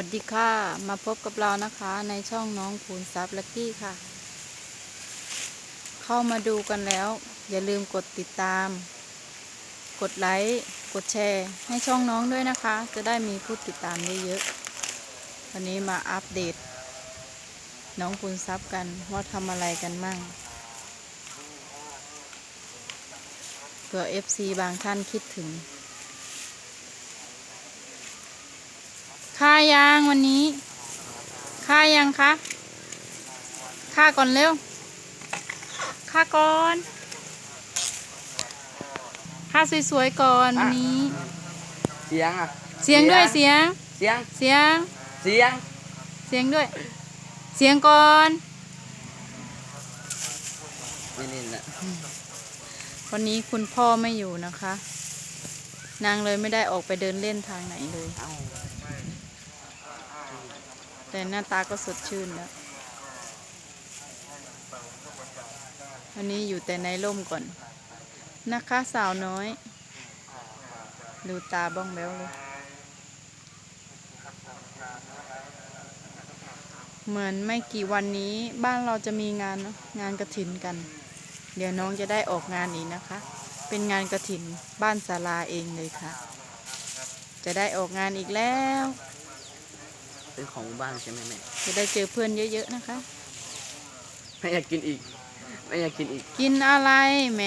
วัสดีค่ะ มาพบกับเรานะคะในช่องน้องคูณซับลักกี้ค่ะ เข้ามาดูกันแล้ว อย่าลืมกดติดตาม กดไลค์กดแชร์ ให้ช่องน้องด้วยนะคะ จะได้มีผู้ติดตามเยอะๆวันนี้มาอัปเดต น้องคูณซับกันว่าทำอะไรกันมั่งเผื่อ FC บางท่านคิดถึง ค่ายังวันนี้ ค่ายังคะ ค่าก่อนเร็ว ค่าก่อน ค่าสวยๆก่อนวันนี้ เสียงอะ เสียงด้วยเสียง เสียง เสียง เสียง เสียงด้วย เสียงก่อนนี่นี่นะวันนี้คุณพ่อไม่อยู่นะคะ นางเลยไม่ได้ออกไปเดินเล่นทางไหนเลยเอ้า แต่หน้าตาก็สดชื่นแล้ววันนี้อยู่แต่ในร่มก่อน นะคะสาวน้อย ดูตาบ้องแบ้วเลย เหมือนไม่กี่วันนี้บ้านเราจะมีงานงานกระถินกัน เดี๋ยวน้องจะได้ออกงานอีกนะคะ เป็นงานกระถินบ้านศาลาเองเลยค่ะ จะได้ออกงานอีกแล้ว เป็นของหมู่บ้านใช่ไหมแม่จะได้เจอเพื่อนเยอะๆนะคะไม่อยากกินอีกไม่อยากกินอีกกินอะไรแหม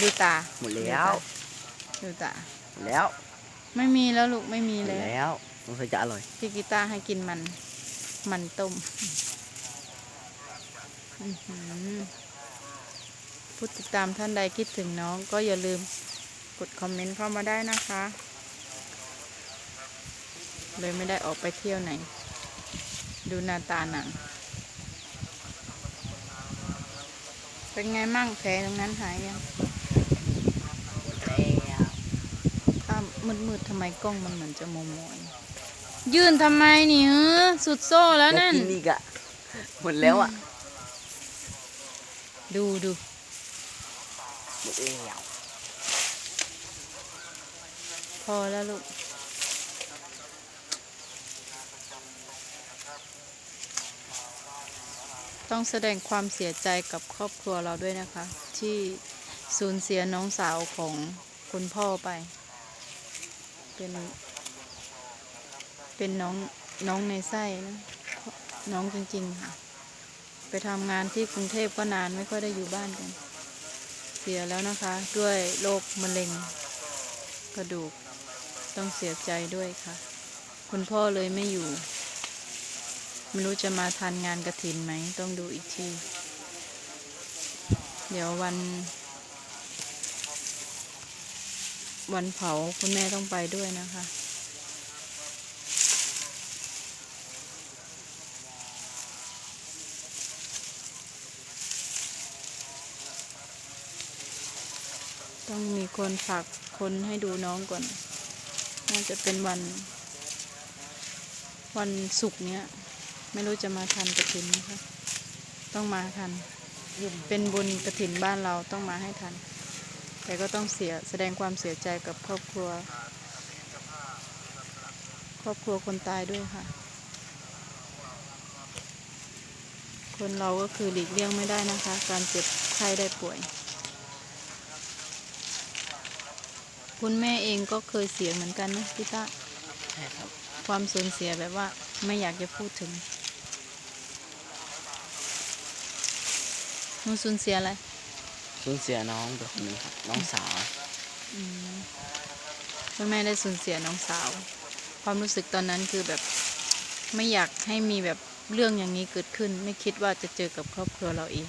ดูตาหมดแล้ว ดูตา หมดแล้วไม่มีแล้วลูกไม่มีหมดแล้วแล้วสงสัยจะอร่อยพี่กีตาร์ให้กินมัน มันต้มอื้อหือผู้ติดตามท่านใดคิดถึงน้องก็อย่าลืมกดคอมเมนต์เข้ามาได้นะคะ เลยไม่ได้ออกไปเที่ยวไหน ดูหน้าตาหนัง เป็นไงมั่งแผลตรงนั้นหายยังแล้วถ้ามืดๆทำไมกล้องมันเหมือนจะมองมอยยื่นทำไมนี่เออสุดโซ่แล้วอยากนั่นกินอีกอะหมดแล้วอะดูดูหมดแล้วพอแล้วลูก ต้องแสดงความเสียใจกับครอบครัวเราด้วยนะคะ ที่สูญเสียน้องสาวของคุณพ่อไป เป็นเป็นน้องน้องในไส้นะน้องจริงๆค่ะ ไปทำงานที่กรุงเทพก็นานไม่ค่อยได้อยู่บ้านกัน เสียแล้วนะคะ ด้วยโรคมะเร็ง กระดูกต้องเสียใจด้วยค่ะ คุณพ่อเลยไม่อยู่ ไม่รู้จะมาทันงานกระถินไหม ต้องดูอีกที เดี๋ยววัน วันเผาคุณแม่ต้องไปด้วยนะคะ ต้องมีคนฝากคนให้ดูน้องก่อน น่าจะเป็นวัน วันศุกร์เนี้ย ไม่รู้จะมาทันกระถินนะคะ ต้องมาทัน เป็นบุญกระถินบ้านเราต้องมาให้ทัน แต่ก็ต้องเสียแสดงความเสียใจกับครอบครัว ครอบครัวคนตายด้วยค่ะ คนเราก็คือหลีกเลี่ยงไม่ได้นะคะ การเจ็บไข้ได้ป่วย คุณแม่เองก็เคยเสียเหมือนกันนะพี่ตาใช่ครับความสูญเสียแบบว่าไม่อยากจะพูดถึง หนูสูญเสียอะไรสูญเสียน้องไปคนหนึงครับน้องสาวอืมคุณแม่ได้สูญเสียน้องสาว ความรู้สึกตอนนั้นคือแบบไม่อยากให้มีแบบเรื่องอย่างนี้เกิดขึ้น ไม่คิดว่าจะเจอกับครอบครัวเราเอง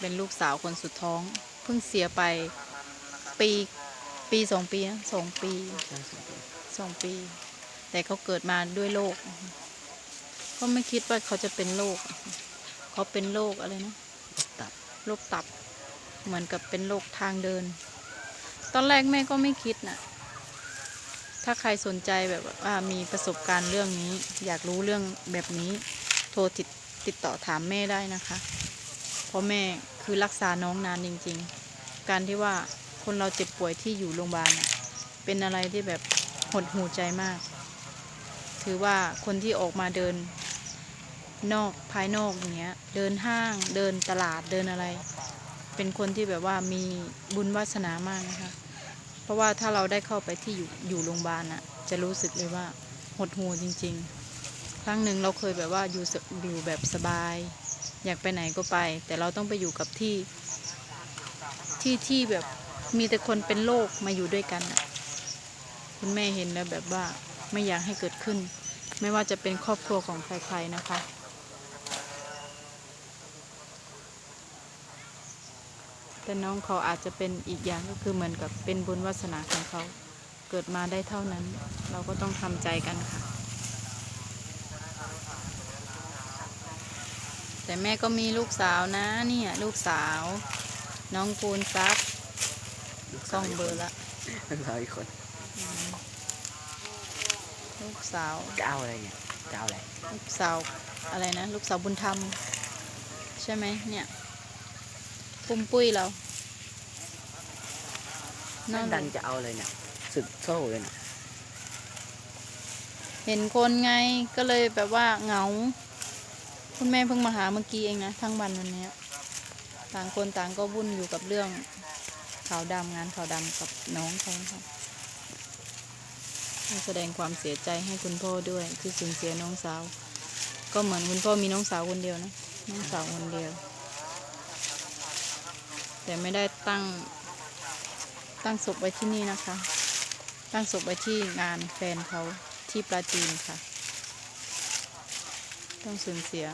เป็นลูกสาวคนสุดท้อง เพิ่งเสียไปปีปีสองปีนะสองปีสองปี แต่เขาเกิดมาด้วยโรคก็ไม่คิดว่าเขาจะเป็นโรค เขาเป็นโรคอะไรนะตับโรคตับ เหมือนกับเป็นโรคทางเดิน ตอนแรกแม่ก็ไม่คิดนะถ้าใครสนใจแบบว่ามีประสบการณ์เรื่องนี้ อยากรู้เรื่องแบบนี้ โทรติดติดต่อถามแม่ได้นะคะ เพราะแม่คือรักษาน้องนานจริง ๆ การที่ว่าคนเราเจ็บป่วยที่อยู่โรงพยาบาลน่ะเป็นอะไรที่แบบหดหูใจมาก ถือว่าคนที่ออกมาเดิน นอกภายนอกอย่างเงี้ย เดินห้างเดินตลาดเดินอะไร เป็นคนที่แบบว่ามีบุญวาสนามากนะคะ เพราะว่าถ้าเราได้เข้าไปที่อยู่อยู่โรงพยาบาลน่ะจะรู้สึกเลยว่าหดหูจริง ๆ ครั้งหนึ่งเราเคยแบบว่าอยู่อยู่แบบสบาย อยากไปไหนก็ไป แต่เราต้องไปอยู่กับที่ ที่ที่แบบมีแต่คนเป็นโรคมาอยู่ด้วยกันน่ะคุณแม่เห็นแล้วแบบว่าไม่อยากให้เกิดขึ้น ไม่ว่าจะเป็นครอบครัวของใครๆนะคะ แต่น้องเขาอาจจะเป็นอีกอย่างก็คือเหมือนกับเป็นบุญวาสนาของเขา เกิดมาได้เท่านั้น เราก็ต้องทำใจกันค่ะ แต่แม่ก็มีลูกสาวนะเนี่ยลูกสาว น้องปูนซับลูกกล้องเบอร์ละลูกสาวอีกคนลูกสาวจะเอาอะไรเนี่ยจะเอาอะไรลูกสาวอะไรนะ ลูกสาวบุญธรรม ใช่ไหมเนี่ย ปุ้มปุ้ยเรานั่น่านดันจะเอาอะไรเนี่ยสุดโซ่เลยเนี่ยเห็นคนไงก็เลยแบบว่าเหงา คุณแม่เพิ่งมาหาเมื่อกี้เองนะ ทั้งวันวันเนี้ยต่างคนต่างก็วุ่นอยู่กับเรื่องขาวดำงานขาวดำกับน้องเขาค่ะต้องแสดงความเสียใจให้คุณพ่อด้วย ที่สูญเสียน้องสาว ก็เหมือนคุณพ่อมีน้องสาวคนเดียวนะ น้องสาวคนเดียว แต่ไม่ได้ตั้งตั้งศพไว้ที่นี่นะคะ ตั้งศพไว้ที่งานแฟนเขาที่ปราจีนค่ะ ต้องสูญเสีย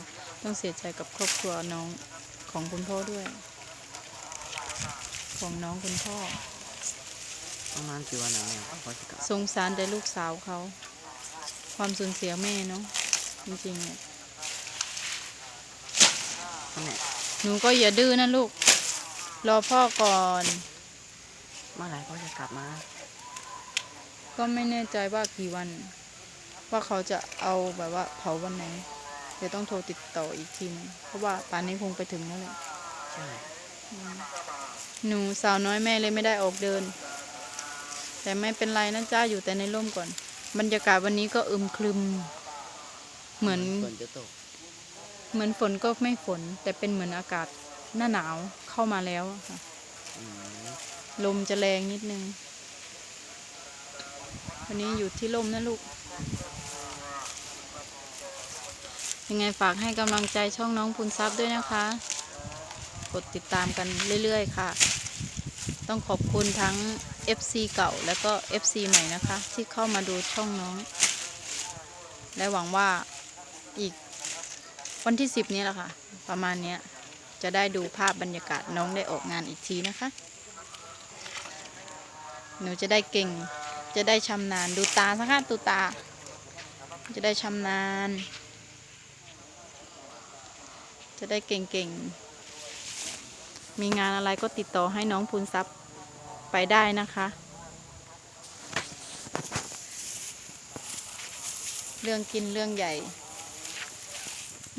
ต้องเสียใจกับครอบครัวน้องของคุณพ่อด้วย ของน้องคุณพ่อประมาณกี่วันแล้วเนี่ยเขาจะกลับสงสารแต่ลูกสาวเขา ความสูญเสียแม่เนาะจริงๆเนี่ยเขาเนี่ยหนูก็อย่าดื้อนะลูก รอพ่อก่อน เมื่อไหร่เขาจะกลับมา ก็ไม่แน่ใจว่ากี่วัน ว่าเขาจะเอาแบบว่าเผาวันไหน เดี๋ยวต้องโทรติดต่ออีกทีนึงเพราะว่าป่านนี้คงไปถึงแล้วแหละใช่ หนูสาวน้อยแม่เลยไม่ได้ออกเดิน แต่ไม่เป็นไรนะจ้าอยู่แต่ในร่มก่อน บรรยากาศวันนี้ก็อึมครึม เหมือน ฝนจะตก เหมือนฝนก็ไม่ฝน แต่เป็นเหมือนอากาศหน้าหนาว เข้ามาแล้วอะค่ะอืมลมจะแรงนิดนึง วันนี้อยู่ที่ร่มนะลูก ยังไงฝากให้กำลังใจช่องน้องพูนซับด้วยนะคะ กดติดตามกันเรื่อยๆค่ะ ต้องขอบคุณทั้ง FC เก่าและก็ FC ใหม่นะคะ ที่เข้ามาดูช่องน้อง และหวังว่าอีกวันที่ 10 นี้แหละค่ะ ประมาณเนี้ย จะได้ดูภาพบรรยากาศน้องได้ออกงานอีกทีนะคะ หนูจะได้เก่ง จะได้ชำนาญดูตาสักค่ะดูตา จะได้ชำนาญ จะได้เก่งๆ มีงานอะไรก็ติดต่อให้น้องพูนทรัพย์ไปได้นะคะเรื่องกินเรื่องใหญ่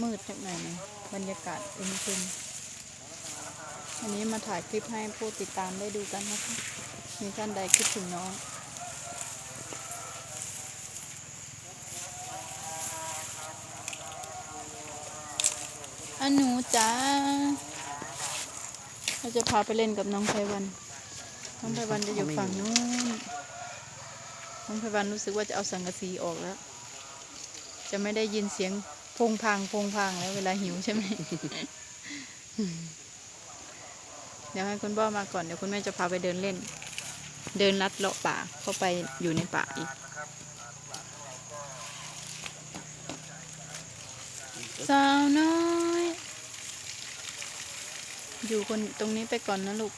มืดจักหน่อยหนบรรยากาศอึมครึม อันนี้มาถ่ายคลิปให้ผู้ติดตามได้ดูกันนะคะ มีท่านใดคิดถึงน้องอันหนูจ้าเราจะพาไปเล่นกับน้องไพวัน น้องไพวันจะอยู่ฝั่งนู้น น้องไพวันรู้สึกว่าจะเอาสังกะสีออกแล้ว จะไม่ได้ยินเสียงพงพางพงพางแล้วเวลาหิวใช่ไหม ดี๋ยวให้คุณพ่อมาก่อนเดี๋ยวคุณแม่จะพาไปเดินเล่น เดินลัดเลาะป่าเข้าไปอยู่ในป่าอีกสาวน้อย อยู่คนตรงนี้ไปก่อนนะลูก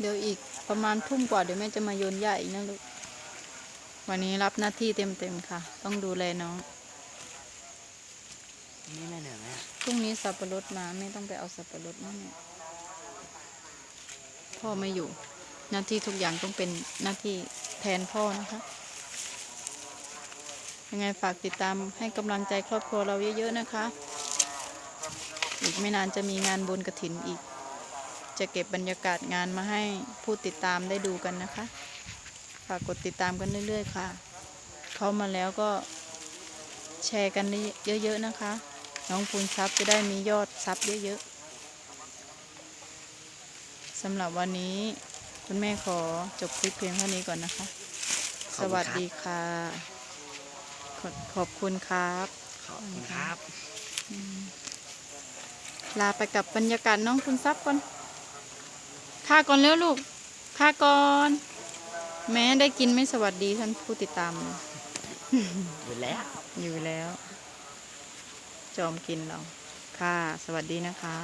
เดี๋ยวอีกประมาณทุ่มกว่าเดี๋ยวแม่จะมาโยนหญ้าอีกนะลูก วันนี้รับหน้าที่เต็มๆค่ะ ต้องดูแลน้อง นี่แม่เหนื่อยไหมอะพรุ่งนี้สับปะรดมาไม่ต้องไปเอาสับปะรดนั่นเนี่ยพ่อไม่อยู่ หน้าที่ทุกอย่างต้องเป็นหน้าที่แทนพ่อนะคะ ยังไงฝากติดตามให้กำลังใจครอบครัวเราเยอะๆนะคะ อีกไม่นานจะมีงานบุญกระถินอีก จะเก็บบรรยากาศงานมาให้ผู้ติดตามได้ดูกันนะคะ ฝากกดติดตามกันเรื่อยๆค่ะ เข้ามาแล้วก็แชร์กันเยอะๆนะคะ น้องพูนซับจะได้มียอดซับเยอะๆสำหรับวันนี้คุณแม่ขอจบคลิปเพียงเท่านี้ก่อนนะคะขสอบคุณครับวัสดีค่ะขอขอบคุณครับ ขอบคุณครับ ลาไปกับบรรยากาศน้องคุณซับก่อน ค่าก่อนเร็วลูกค่าก่อน แม้ได้กินไม่สวัสดีท่านผู้ติดตามเลยอยู่แล้ว อยู่แล้ว จอมกินเรา ค่ะ สวัสดีนะคะ